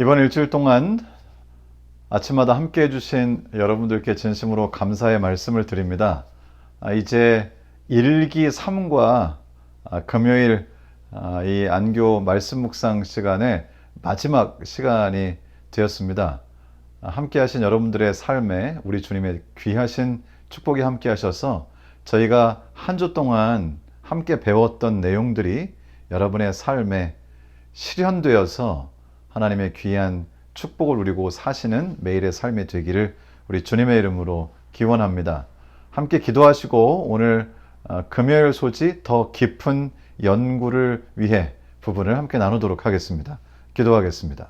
이번 일주일 동안 아침마다 함께 해주신 여러분들께 진심으로 감사의 말씀을 드립니다. 아, 이제 1기 3과 아, 금요일 아, 이 안교 말씀 묵상 시간의 마지막 시간이 되었습니다. 아, 함께 하신 여러분들의 삶에 우리 주님의 귀하신 축복이 함께 하셔서 저희가 한 주 동안 함께 배웠던 내용들이 여러분의 삶에 실현되어서 하나님의 귀한 축복을 누리고 사시는 매일의 삶이 되기를 우리 주님의 이름으로 기원합니다. 함께 기도하시고 오늘 어, 금요일 소지 더 깊은 연구를 위해 부분을 함께 나누도록 하겠습니다. 기도하겠습니다.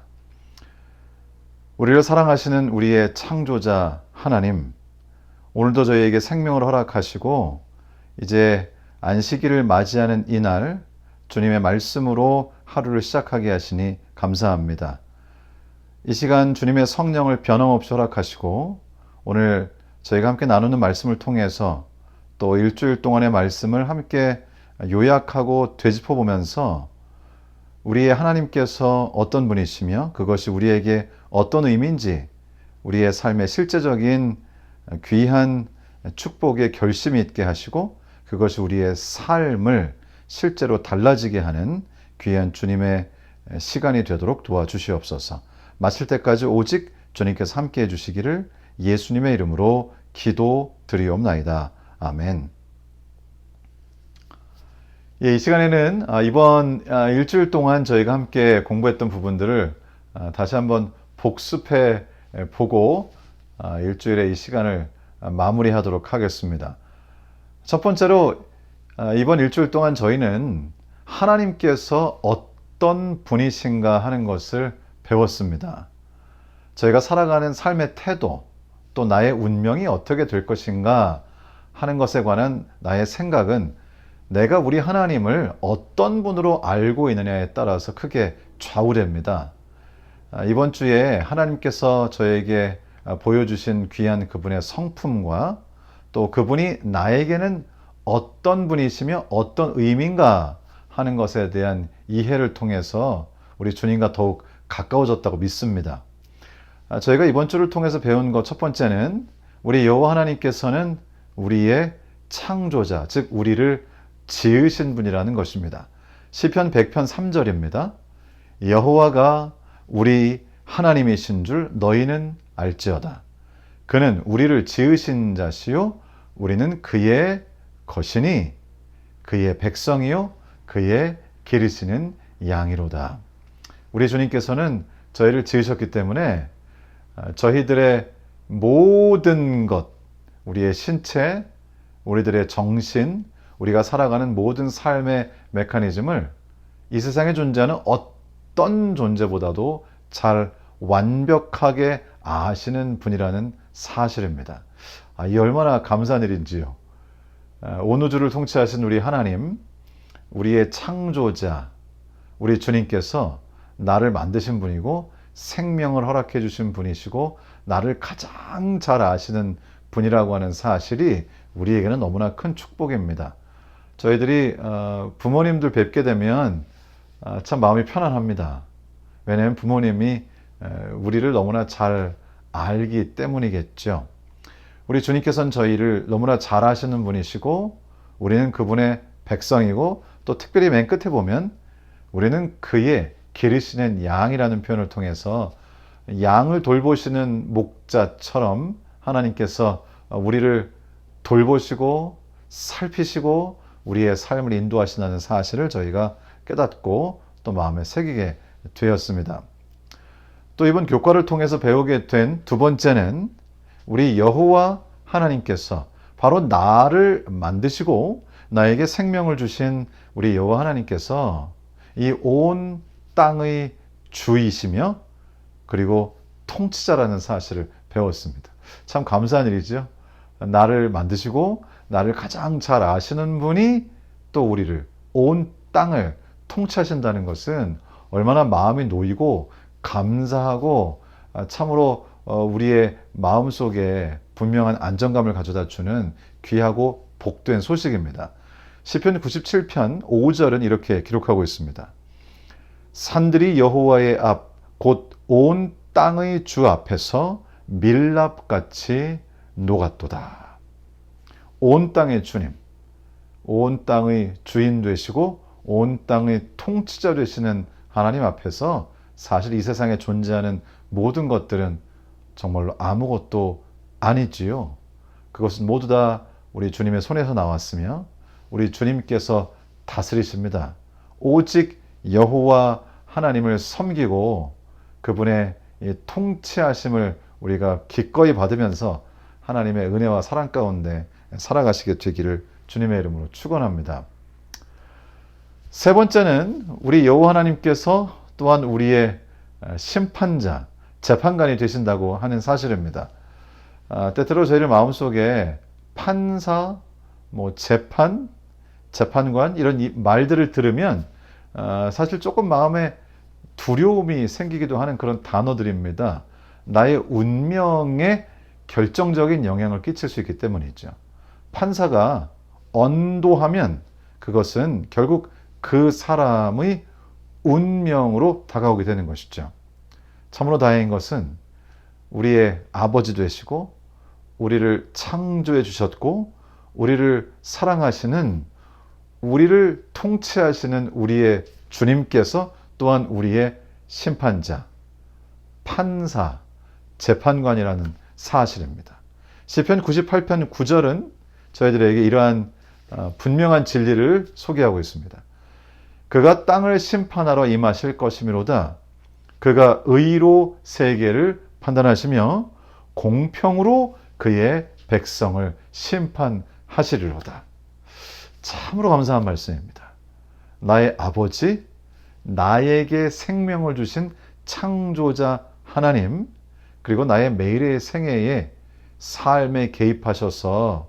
우리를 사랑하시는 우리의 창조자 하나님, 오늘도 저희에게 생명을 허락하시고 이제 안식일을 맞이하는 이날 주님의 말씀으로 하루를 시작하게 하시니 감사합니다. 이 시간 주님의 성령을 변함없이 허락하시고 오늘 저희가 함께 나누는 말씀을 통해서 또 일주일 동안의 말씀을 함께 요약하고 되짚어 보면서 우리의 하나님께서 어떤 분이시며 그것이 우리에게 어떤 의미인지 우리의 삶의 실제적인 귀한 축복의 결심이 있게 하시고 그것이 우리의 삶을 실제로 달라지게 하는 귀한 주님의 시간이 되도록 도와주시옵소서. 마칠 때까지 오직 주님께서 함께 해주시기를 예수님의 이름으로 기도 드리옵나이다. 아멘. 예, 이 시간에는 아, 이번 아, 일주일 동안 저희가 함께 공부했던 부분들을 아, 다시 한번 복습해 보고 일주일의 이 시간을 마무리하도록 하겠습니다. 첫 번째로 이번 일주일 동안 저희는 하나님께서 어떤 분이신가 하는 것을 배웠습니다. 저희가 살아가는 삶의 태도, 또 나의 운명이 어떻게 될 것인가 하는 것에 관한 나의 생각은 내가 우리 하나님을 어떤 분으로 알고 있느냐에 따라서 크게 좌우됩니다. 아, 이번 주에 하나님께서 저에게 보여주신 귀한 그분의 성품과 또 그분이 나에게는 어떤 분이시며 어떤 의미인가 하는 것에 대한 이해를 통해서 우리 주님과 더욱 가까워졌다고 믿습니다. 아, 저희가 이번 주를 통해서 배운 것 첫 번째는 우리 여호와 하나님께서는 우리의 창조자, 즉 우리를 지으신 분이라는 것입니다. 시편 100편 3절입니다. 여호와가 우리 하나님이신 줄 너희는 알지어다. 그는 우리를 지으신 자시요 우리는 그의 것이니 그의 백성이요 그의 기르시는 양이로다. 우리 주님께서는 저희를 지으셨기 때문에 아, 저희들의 모든 것, 우리의 신체, 우리들의 정신, 우리가 살아가는 모든 삶의 메커니즘을 이 세상에 존재하는 어떤 존재보다도 잘 완벽하게 아시는 분이라는 사실입니다. 아, 이 얼마나 감사한 일인지요. 아, 온 우주를 통치하신 우리 하나님, 우리의 창조자, 우리 주님께서 나를 만드신 분이고 생명을 허락해 주신 분이시고 나를 가장 잘 아시는 분이라고 하는 사실이 우리에게는 너무나 큰 축복입니다. 저희들이 어, 부모님들 뵙게 되면 아, 참 마음이 편안합니다. 왜냐하면 부모님이 우리를 너무나 잘 알기 때문이겠죠. 우리 주님께서는 저희를 너무나 잘 아시는 분이시고 우리는 그분의 백성이고 또 특별히 맨 끝에 보면 우리는 그의 기르시는 양이라는 표현을 통해서 양을 돌보시는 목자처럼 하나님께서 우리를 돌보시고 살피시고 우리의 삶을 인도하신다는 사실을 저희가 깨닫고 또 마음에 새기게 되었습니다. 또 이번 교과를 통해서 배우게 된 두 번째는 우리 여호와 하나님께서 바로 나를 만드시고 나에게 생명을 주신 우리 여호와 하나님께서 이 온 땅의 주이시며 그리고 통치자라는 사실을 배웠습니다. 참 감사한 일이죠. 나를 만드시고 나를 가장 잘 아시는 분이 또 우리를 온 땅을 통치하신다는 것은 얼마나 마음이 놓이고 감사하고 아, 참으로 어, 우리의 마음 속에 분명한 안정감을 가져다 주는 귀하고 복된 소식입니다. 시편 97편 5절은 이렇게 기록하고 있습니다. 산들이 여호와의 앞 곧 온 땅의 주 앞에서 밀랍같이 녹았도다. 온 땅의 주님, 온 땅의 주인 되시고 온 땅의 통치자 되시는 하나님 앞에서 사실 이 세상에 존재하는 모든 것들은 정말로 아무것도 아니지요. 그것은 모두 다 우리 주님의 손에서 나왔으며 우리 주님께서 다스리십니다. 오직 여호와 하나님을 섬기고 그분의 이 통치하심을 우리가 기꺼이 받으면서 하나님의 은혜와 사랑 가운데 살아가시게 되기를 주님의 이름으로 축원합니다. 세 번째는 우리 여호와 하나님께서 또한 우리의 심판자, 재판관이 되신다고 하는 사실입니다. 아, 때때로 저희들 마음속에 판사, 뭐 재판, 재판관 이런 이 말들을 들으면 아, 사실 조금 마음에 두려움이 생기기도 하는 그런 단어들입니다. 나의 운명에 결정적인 영향을 끼칠 수 있기 때문이죠. 판사가 언도하면 그것은 결국 그 사람의 운명으로 다가오게 되는 것이죠. 참으로 다행인 것은 우리의 아버지 되시고 우리를 창조해 주셨고 우리를 사랑하시는 우리를 통치하시는 우리의 주님께서 또한 우리의 심판자, 판사, 재판관이라는 사실입니다. 시편 98편 9절은 저희들에게 이러한 어, 분명한 진리를 소개하고 있습니다. 그가 땅을 심판하러 임하실 것이미로다. 그가 의로 세계를 판단하시며 공평으로 그의 백성을 심판하시리로다. 참으로 감사한 말씀입니다. 나의 아버지, 나에게 생명을 주신 창조자 하나님, 그리고 나의 매일의 생애에 삶에 개입하셔서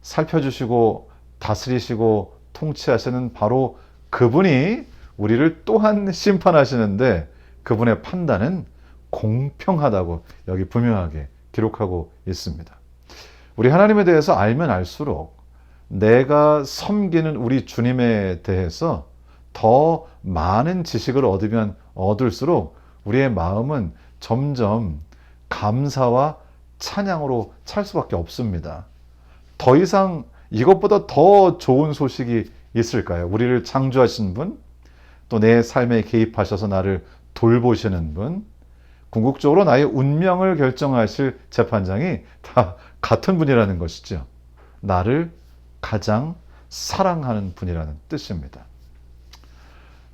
살펴주시고 다스리시고 통치하시는 바로 그분이 우리를 또한 심판하시는데 그분의 판단은 공평하다고 여기 분명하게 기록하고 있습니다. 우리 하나님에 대해서 알면 알수록 내가 섬기는 우리 주님에 대해서 더 많은 지식을 얻으면 얻을수록 우리의 마음은 점점 감사와 찬양으로 찰 수밖에 없습니다. 더 이상 이것보다 더 좋은 소식이 있을까요? 우리를 창조하신 분, 또 내 삶에 개입하셔서 나를 돌보시는 분, 궁극적으로 나의 운명을 결정하실 재판장이 다 같은 분이라는 것이죠. 나를 가장 사랑하는 분이라는 뜻입니다.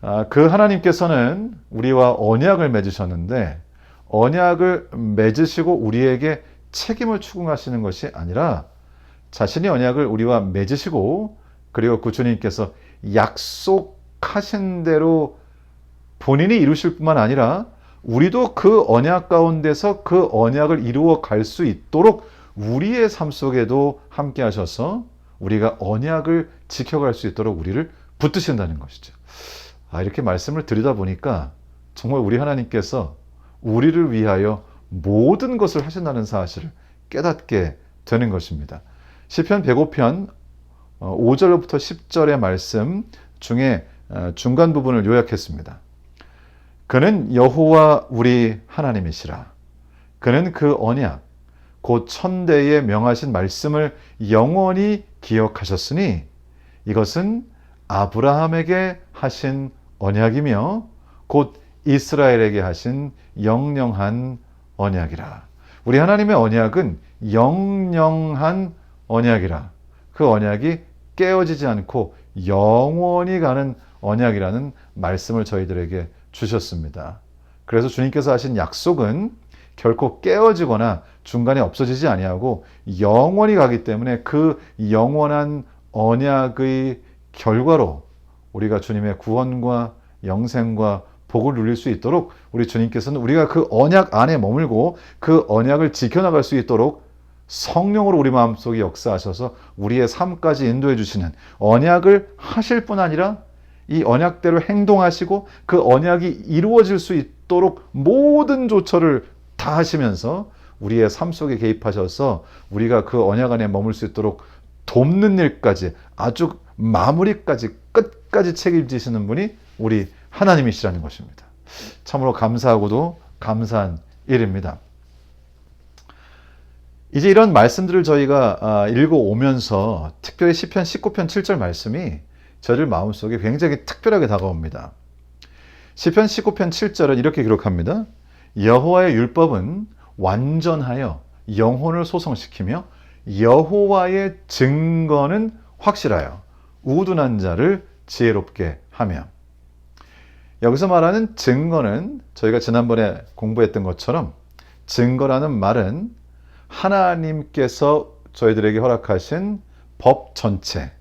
아, 그 하나님께서는 우리와 언약을 맺으셨는데 언약을 맺으시고 우리에게 책임을 추궁하시는 것이 아니라 자신이 언약을 우리와 맺으시고 그리고 그 주님께서 약속하신 대로 본인이 이루실 뿐만 아니라 우리도 그 언약 가운데서 그 언약을 이루어 갈 수 있도록 우리의 삶 속에도 함께 하셔서 우리가 언약을 지켜갈 수 있도록 우리를 붙드신다는 것이죠. 아, 이렇게 말씀을 드리다 보니까 정말 우리 하나님께서 우리를 위하여 모든 것을 하신다는 사실을 깨닫게 되는 것입니다. 시편 105편 5절부터 10절의 말씀 중에 어, 중간 부분을 요약했습니다. 그는 여호와 우리 하나님이시라. 그는 그 언약 곧 천대에 명하신 말씀을 영원히 기억하셨으니 이것은 아브라함에게 하신 언약이며 곧 이스라엘에게 하신 영영한 언약이라. 우리 하나님의 언약은 영영한 언약이라. 그 언약이 깨어지지 않고 영원히 가는 언약이라는 말씀을 저희들에게 주셨습니다. 그래서 주님께서 하신 약속은 결코 깨어지거나 중간에 없어지지 아니하고 영원히 가기 때문에 그 영원한 언약의 결과로 우리가 주님의 구원과 영생과 복을 누릴 수 있도록 우리 주님께서는 우리가 그 언약 안에 머물고 그 언약을 지켜나갈 수 있도록 성령으로 우리 마음속에 역사하셔서 우리의 삶까지 인도해 주시는 언약을 하실 뿐 아니라 이 언약대로 행동하시고 그 언약이 이루어질 수 있도록 모든 조처를 다 하시면서 우리의 삶 속에 개입하셔서 우리가 그 언약 안에 머물 수 있도록 돕는 일까지 아주 마무리까지 끝까지 책임지시는 분이 우리 하나님이시라는 것입니다. 참으로 감사하고도 감사한 일입니다. 이제 이런 말씀들을 저희가 아, 읽어오면서 특별히 시편 19편 7절 말씀이 저를 마음속에 굉장히 특별하게 다가옵니다. 시편 19편 7절은 이렇게 기록합니다. 여호와의 율법은 완전하여 영혼을 소성시키며 여호와의 증거는 확실하여 우둔한 자를 지혜롭게 하며 여기서 말하는 증거는 저희가 지난번에 공부했던 것처럼 증거라는 말은 하나님께서 저희들에게 허락하신 법 전체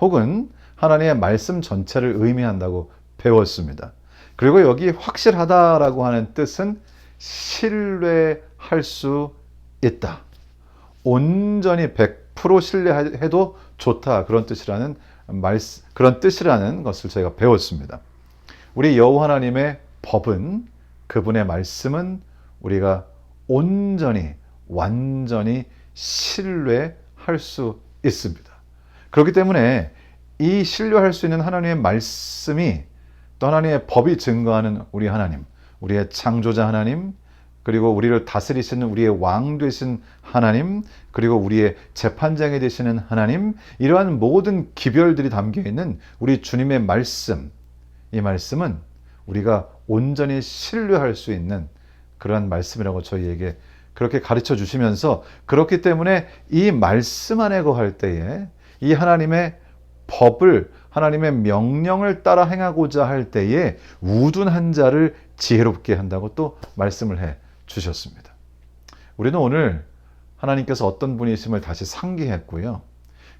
혹은 하나님의 말씀 전체를 의미한다고 배웠습니다. 그리고 여기 확실하다라고 하는 뜻은 신뢰할 수 있다. 온전히 100% 신뢰해도 좋다. 그런 뜻이라는 말, 그런 뜻이라는 것을 저희가 배웠습니다. 우리 여호와 하나님의 법은 그분의 말씀은 우리가 온전히 완전히 신뢰할 수 있습니다. 그렇기 때문에 이 신뢰할 수 있는 하나님의 말씀이 또 하나님의 법이 증거하는 우리 하나님, 우리의 창조자 하나님, 그리고 우리를 다스리시는 우리의 왕 되신 하나님, 그리고 우리의 재판장이 되시는 하나님, 이러한 모든 기별들이 담겨 있는 우리 주님의 말씀, 이 말씀은 우리가 온전히 신뢰할 수 있는 그러한 말씀이라고 저희에게 그렇게 가르쳐 주시면서 그렇기 때문에 이 말씀 안에 거할 때에 이 하나님의 법을 하나님의 명령을 따라 행하고자 할 때에 우둔한 자를 지혜롭게 한다고 또 말씀을 해 주셨습니다. 우리는 오늘 하나님께서 어떤 분이심을 다시 상기했고요.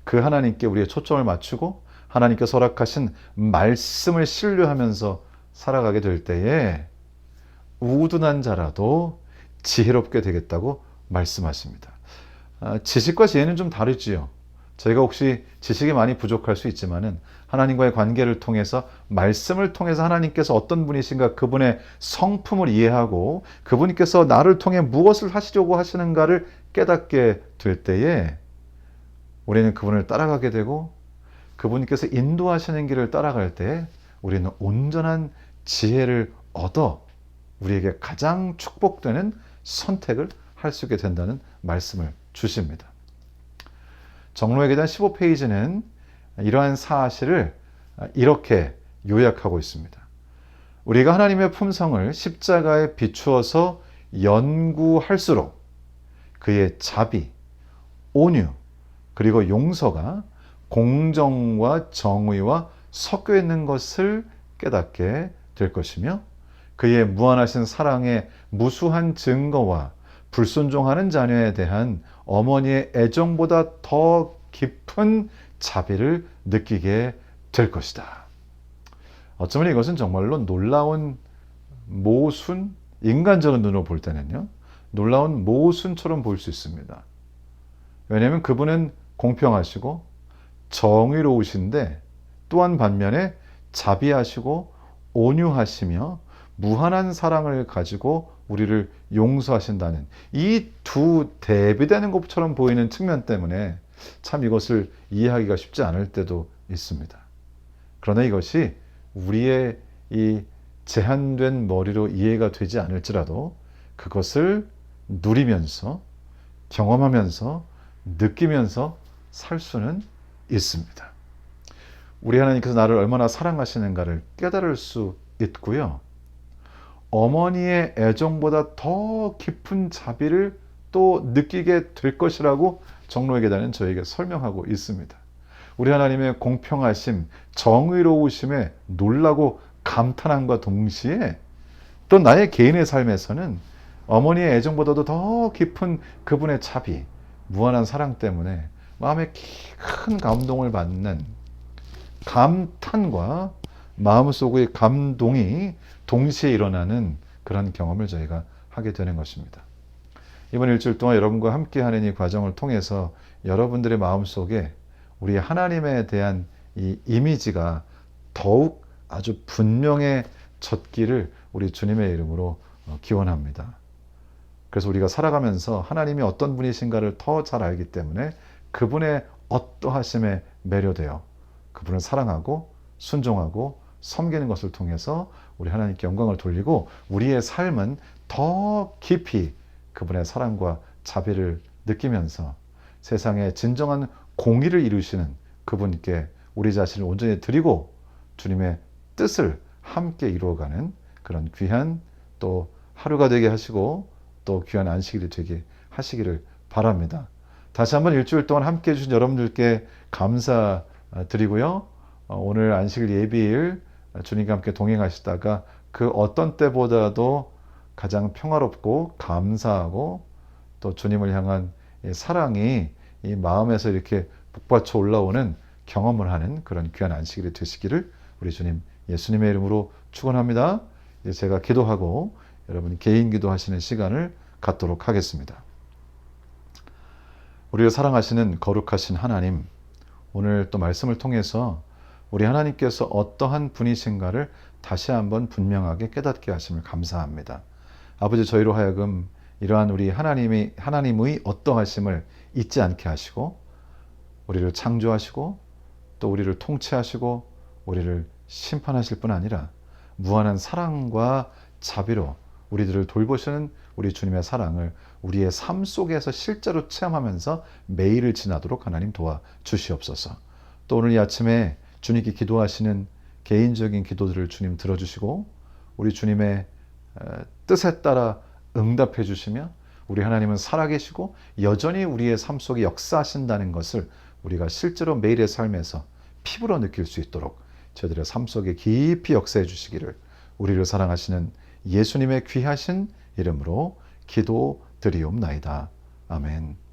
그 하나님께 우리의 초점을 맞추고 하나님께서 허락하신 말씀을 신뢰하면서 살아가게 될 때에 우둔한 자라도 지혜롭게 되겠다고 말씀하십니다. 아, 지식과 지혜는 좀 다르지요. 저희가 혹시 지식이 많이 부족할 수 있지만은 하나님과의 관계를 통해서 말씀을 통해서 하나님께서 어떤 분이신가 그분의 성품을 이해하고 그분께서 나를 통해 무엇을 하시려고 하시는가를 깨닫게 될 때에 우리는 그분을 따라가게 되고 그분께서 인도하시는 길을 따라갈 때 우리는 온전한 지혜를 얻어 우리에게 가장 축복되는 선택을 할 수 있게 된다는 말씀을 주십니다. 정로에 계단 15페이지는 이러한 사실을 이렇게 요약하고 있습니다. 우리가 하나님의 품성을 십자가에 비추어서 연구할수록 그의 자비, 온유, 그리고 용서가 공정과 정의와 섞여 있는 것을 깨닫게 될 것이며 그의 무한하신 사랑의 무수한 증거와 불순종하는 자녀에 대한 어머니의 애정보다 더 깊은 자비를 느끼게 될 것이다. 어쩌면 이것은 정말로 놀라운 모순, 인간적인 눈으로 볼 때는요, 놀라운 모순처럼 보일 수 있습니다. 왜냐하면 그분은 공평하시고 정의로우신데 또한 반면에 자비하시고 온유하시며 무한한 사랑을 가지고 우리를 용서하신다는 이 두 대비되는 것처럼 보이는 측면 때문에 참 이것을 이해하기가 쉽지 않을 때도 있습니다. 그러나 이것이 우리의 이 제한된 머리로 이해가 되지 않을지라도 그것을 누리면서 경험하면서 느끼면서 살 수는 있습니다. 우리 하나님께서 나를 얼마나 사랑하시는가를 깨달을 수 있고요. 어머니의 애정보다 더 깊은 자비를 또 느끼게 될 것이라고 정로의 계단은 저에게 설명하고 있습니다. 우리 하나님의 공평하심, 정의로우심에 놀라고 감탄함과 동시에 또 나의 개인의 삶에서는 어머니의 애정보다도 더 깊은 그분의 자비, 무한한 사랑 때문에 마음에 큰 감동을 받는 감탄과 마음속의 감동이 동시에 일어나는 그런 경험을 저희가 하게 되는 것입니다. 이번 일주일 동안 여러분과 함께 하는 이 과정을 통해서 여러분들의 마음속에 우리 하나님에 대한 이 이미지가 더욱 아주 분명해졌기를 우리 주님의 이름으로 어, 기원합니다. 그래서 우리가 살아가면서 하나님이 어떤 분이신가를 더 잘 알기 때문에 그분의 어떠하심에 매료되어 그분을 사랑하고 순종하고 섬기는 것을 통해서 우리 하나님께 영광을 돌리고 우리의 삶은 더 깊이 그분의 사랑과 자비를 느끼면서 세상에 진정한 공의를 이루시는 그분께 우리 자신을 온전히 드리고 주님의 뜻을 함께 이루어가는 그런 귀한 또 하루가 되게 하시고 또 귀한 안식일이 되게 하시기를 바랍니다. 다시 한번 일주일 동안 함께 해주신 여러분들께 감사드리고요. 어, 오늘 안식일 예비일 주님과 함께 동행하시다가 그 어떤 때보다도 가장 평화롭고 감사하고 또 주님을 향한 이 사랑이 이 마음에서 이렇게 북받쳐 올라오는 경험을 하는 그런 귀한 안식일이 되시기를 우리 주님 예수님의 이름으로 축원합니다. 제가 기도하고 여러분 개인 기도하시는 시간을 갖도록 하겠습니다. 우리를 사랑하시는 거룩하신 하나님, 오늘 또 말씀을 통해서 우리 하나님께서 어떠한 분이신가를 다시 한번 분명하게 깨닫게 하심을 감사합니다. 아버지 저희로 하여금 이러한 우리 하나님의 하나님의 어떠하심을 잊지 않게 하시고 우리를 창조하시고 또 우리를 통치하시고 우리를 심판하실 뿐 아니라 무한한 사랑과 자비로 우리들을 돌보시는 우리 주님의 사랑을 우리의 삶 속에서 실제로 체험하면서 매일을 지나도록 하나님 도와 주시옵소서. 또 오늘 이 아침에 주님께 기도하시는 개인적인 기도들을 주님 들어주시고 우리 주님의 뜻에 따라 응답해 주시며 우리 하나님은 살아계시고 여전히 우리의 삶 속에 역사하신다는 것을 우리가 실제로 매일의 삶에서 피부로 느낄 수 있도록 저희들의 삶 속에 깊이 역사해 주시기를 우리를 사랑하시는 예수님의 귀하신 이름으로 기도 드리옵나이다. 아멘.